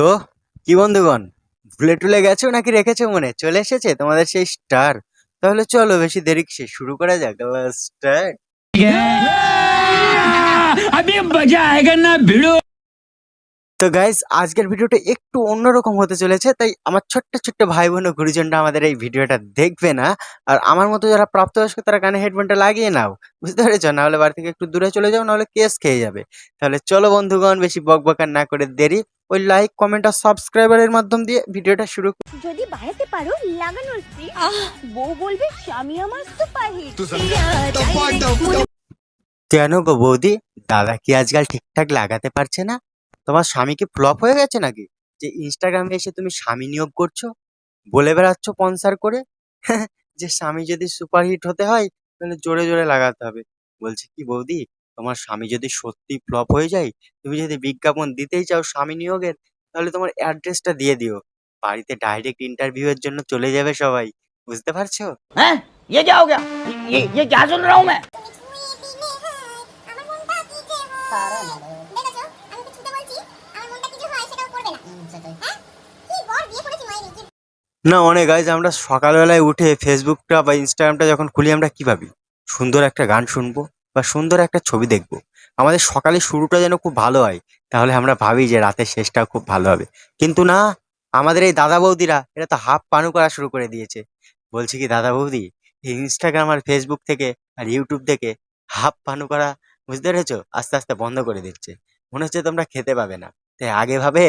তো? কি বন্ধুগণ ভুলে টুলে গেছো নাকি রেখেছো মনে? চলে এসেছে তোমাদের সেই স্টার তাহলে চলো বেশি দেরি সে শুরু করা যাক। স্টার আমি না ভিড়ো। তো গাইজ আজকের ভিডিওটা একটু অন্যরকম হতে চলেছে তাই আমার ছোট্ট ছোট্ট ভাই বোন ও গুরুজনরা আমাদের এই ভিডিওটা দেখবে না। আর আমার মতো যারা প্রাপ্তবয়স্ক তারা কানে হেডফোনটা লাগিয়ে নাও বুঝতে পেরেছ? না হলে বাড়ি থেকে একটু দূরে চলে যাও নাহলে কেস খেয়ে যাবে। তাহলে চলো বন্ধুগণ বেশি বক বকার না করে দেরি। ওই লাইক কমেন্ট আর সাবস্ক্রাইবারের মাধ্যম দিয়ে ভিডিওটা শুরু যদি বাড়াতে পারো লাগানোর বউ বলবে স্বামী আমার সুপারহিট কেন গো বৌদি? দাদা কি আজকাল ঠিকঠাক লাগাতে পারছে না? তোমার স্বামী কি ফ্লপ হয়ে গেছে নাকি যে ইনস্টাগ্রামে এসে তুমি স্বামী নিয়োগ করছো বলে বেড়াচ্ছ স্পন্সার করে যে স্বামী যদি সুপারহিট হতে হয় তাহলে জোরে জোরে লাগাতে হবে বলছি কি বৌদি তোমার স্বামী যদি সত্যি ফ্লপ হয়ে যায় তুমি যদি বিজ্ঞাপন দিতেই চাও স্বামী নিয়োগের তাহলে তোমার অ্যাড্রেসটা দিয়ে দিও বাড়িতে ডাইরেক্ট ইন্টারভিউ এর জন্য চলে যাবে সবাই বুঝতে পারছো हैं ये क्या हो गया ये ये क्या सुन रहा हूँ मैं না, অনেক। গাইজ, আমরা সকালবেলায় উঠে ফেসবুকটা বা ইনস্টাগ্রামটা যখন খুলি, আমরা কি ভাবি? সুন্দর একটা গান শুনব বা সুন্দর একটা ছবি দেখব। আমাদের সকালের শুরুটা যেন খুব ভালো হয়, তাহলে আমরা ভাবি যে রাতের শেষটাও খুব ভালো হবে। কিন্তু না, আমাদের এই দাদা বৌদিরা এটা তো হাফ পানু করা শুরু করে দিয়েছে। বলছি কি, দাদা বৌদি, এই ইনস্টাগ্রাম আর ফেসবুক থেকে আর ইউটিউব থেকে হাফ পানু করা বুঝতে পেরেছ? আস্তে আস্তে বন্ধ করে দিচ্ছে। মনে হচ্ছে তোমরা খেতে পাবে না। তাই আগে ভাবে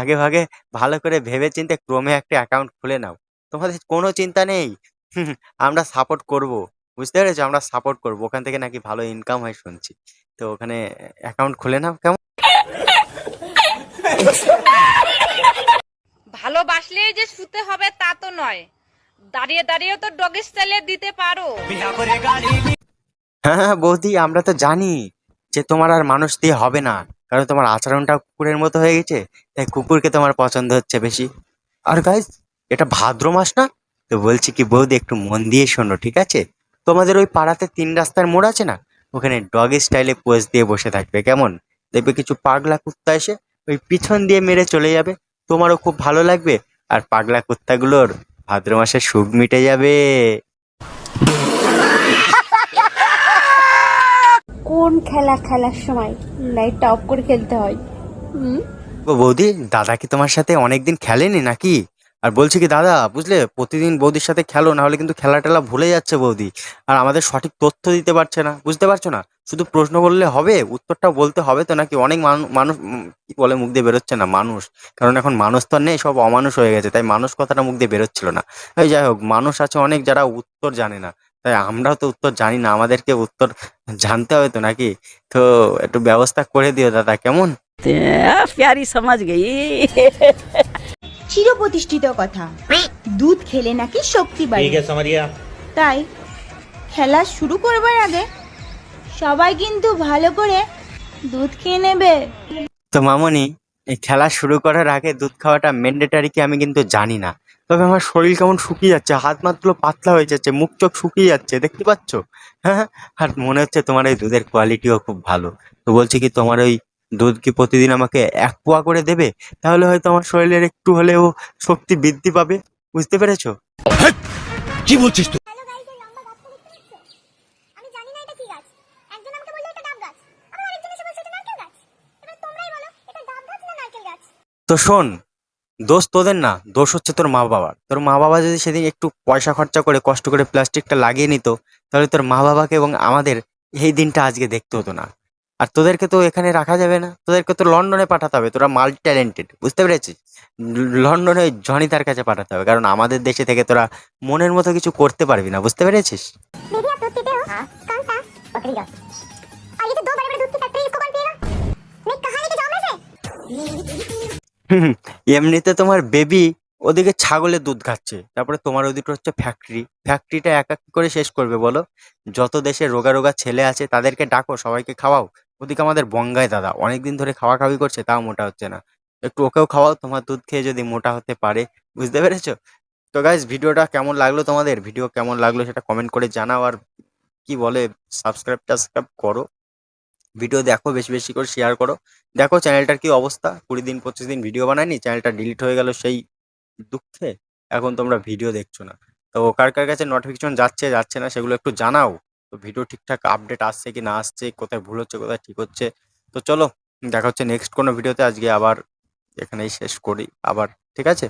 আগে ভাগে ভালো করে ভেবে চিন্তে ক্রমে একটা অ্যাকাউন্ট খুলে নাও। তোমাদের কোনো চিন্তা নেই? আমরা সাপোর্ট করব। বুঝতে পেরেছ? আমরা সাপোর্ট করব। ওখান থেকে নাকি ভালো ইনকাম হয় শুনছি। তো ওখানে অ্যাকাউন্ট খুলে নাও কেমন? ভালোবাসলেই যে শুতে হবে তা তো নয়। দাঁড়িয়ে দাঁড়িয়ে তো ডগি স্টাইলে দিতে পারো। হ্যাঁ হ্যাঁ বৌদি আমরা তো জানি যে তোমার আর মানুষ দিয়ে হবে না। কারণ তোমার আচরণটা কুকুরের মতো হয়ে গেছে, তাই কুকুরকে তোমার পছন্দ হচ্ছে বেশি। আর গাইজ এটা ভাদ্র মাস না? তো বলছি কি, বৌদি, একটু মন দিয়ে শোনো, ঠিক আছে? তোমাদের ওই পাড়াতে তিন রাস্তার মোড় আছে না? ওখানে ডগি স্টাইলে পোজ দিয়ে বসে থাকবে, কেমন? দেখবে কিছু পাগলা কুত্তা এসে ওই পিছন দিয়ে মেরে চলে যাবে। তোমারও খুব ভালো লাগবে। আর পাগলা কুত্তাগুলোর ভাদ্র মাসে সুখ মিটে যাবে। কোন খেলা, খেলার সময়। লাইটটা অফ করে খেলতে হয়। বৌদি, দাদা কি তোমার সাথে অনেকদিন খেলেনি নাকি? আর বলছি কি, দাদা, বুঝলে, প্রতিদিন বৌদির সাথে খেলো, না হলে কিন্তু খেলা টেলা ভুলে যাচ্ছে বৌদি। আর আমাদের সঠিক তথ্য দিতে পারছে না, বুঝতে পারছ না? শুধু প্রশ্ন বললে হবে উত্তরটা বলতে হবে তো নাকি? অনেক মানু- মানুষ কি বলে, মুখ দিয়ে বেরোচ্ছে না, মানুষ। কারণ এখন মানুষ তো নেই, সব অমানুষ হয়ে গেছে। তাই মানুষ কথাটা মুখ দিয়ে বেরোচ্ছিল না। যাই হোক, মানুষ আছে অনেক যারা উত্তর জানে না। তাই আমরাও তো উত্তর জানি না আমাদেরকে উত্তর জানতে হবে তো নাকি? তো একটু ব্যবস্থা করে দিও দাদা কেমন? প্যারি সমাজ গেই। চিরপ্রতিষ্ঠিত কথা। দুধ খেলে নাকি শক্তি বাড়ি। তাই খেলা শুরু করবার আগে সবাই কিন্তু ভালো করে দুধ খেয়ে নেবে। তো মামনি খেলা শুরু করার আগে দুধ খাওয়াটা ম্যান্ডেটারি কি আমি কিন্তু জানি না। তবে আমার শরীর কেমন শুকিয়ে যাচ্ছে হাত মাতগুলো পাতলা হয়ে যাচ্ছে মুখ চোখ শুকিয়ে যাচ্ছে দেখতে পাচ্ছ? হ্যাঁ আর মনে হচ্ছে তোমার এই দুধের কোয়ালিটিও খুব ভালো। তো বলছি কি তোমার ওই দুধ কি প্রতিদিন আমাকে এক পোয়া করে দেবে? তাহলে হয়তো আমার শরীরের একটু হলেও শক্তি বৃদ্ধি পাবে বুঝতে পেরেছ? আমি জানি না এটা কি বলছিস একজন আমাকে বলল এটা ডাব গাছ। আবার আরেকজন এসে বলছে এটা নারকেল গাছ। এবার তোমরাই বলো এটা ডাব গাছ না নারকেল গাছ? তো শোন দোষ তোদের না, দোষ হচ্ছে তোর মা বাবার। তোর মা বাবা যদি সেদিন একটু পয়সা খরচা করে, কষ্ট করে প্লাস্টিকটা লাগিয়ে নিত, তাহলে তোর মা বাবাকে এবং আমাদের এই দিনটা আজকে দেখতে হতো না। আর তোদেরকে তো এখানে রাখা যাবে না, তোদেরকে তো লন্ডনে পাঠাতে হবে, তোরা মাল্টি ট্যালেন্টেড বুঝতে পেরেছিস? লন্ডনে জনি তার কাছে পাঠাতে হবে, কারণ আমাদের দেশে থেকে তোরা মনের মতো কিছু করতে পারবি না, বুঝতে পেরেছিস? এমনিতে তোমার বেবি ওদিকে ছাগলের দুধ খাচ্ছে, তারপরে তোমার ওদিকটা হচ্ছে ফ্যাক্টরি ফ্যাক্টরিটা এক এক করে শেষ করবে বলো। যত দেশে রোগা রোগা ছেলে আছে তাদেরকে ডাকো, সবাইকে খাওয়াও। ওদিকে আমাদের বঙ্গায় দাদা, অনেকদিন ধরে খাওয়া খাওয়াই করছে, তাও মোটা হচ্ছে না। একটু ওকেও খাওয়াও, তোমার দুধ খেয়ে যদি মোটা হতে পারে, বুঝতে পেরেছ? তো গাইজ ভিডিওটা কেমন লাগল তোমাদের? ভিডিও কেমন লাগল সেটা কমেন্ট করে জানাও, আর কি বলে সাবস্ক্রাইব টাবস্ক্রাইব করো। ভিডিও দেখো, বেশি বেশি করে শেয়ার করো। দেখো চ্যানেলটার কি অবস্থা? কুড়ি দিন, পঁচিশ দিন ভিডিও বানায়নি? চ্যানেলটা ডিলিট হয়ে গেল সেই দুঃখে? এখন তোমরা ভিডিও দেখছ না। তো কার কার কাছে নোটিফিকেশন যাচ্ছে যাচ্ছে না, সেগুলো একটু জানাও। তো ভিডিও ঠিকঠাক আপডেট আসছে কি না আসছে, কোথায় ভুল হচ্ছে, কোথায় ঠিক হচ্ছে? তো চলো, দেখা হচ্ছে নেক্সট কোনো ভিডিওতে আজকে আবার এখানেই শেষ করি। আবার, ঠিক আছে?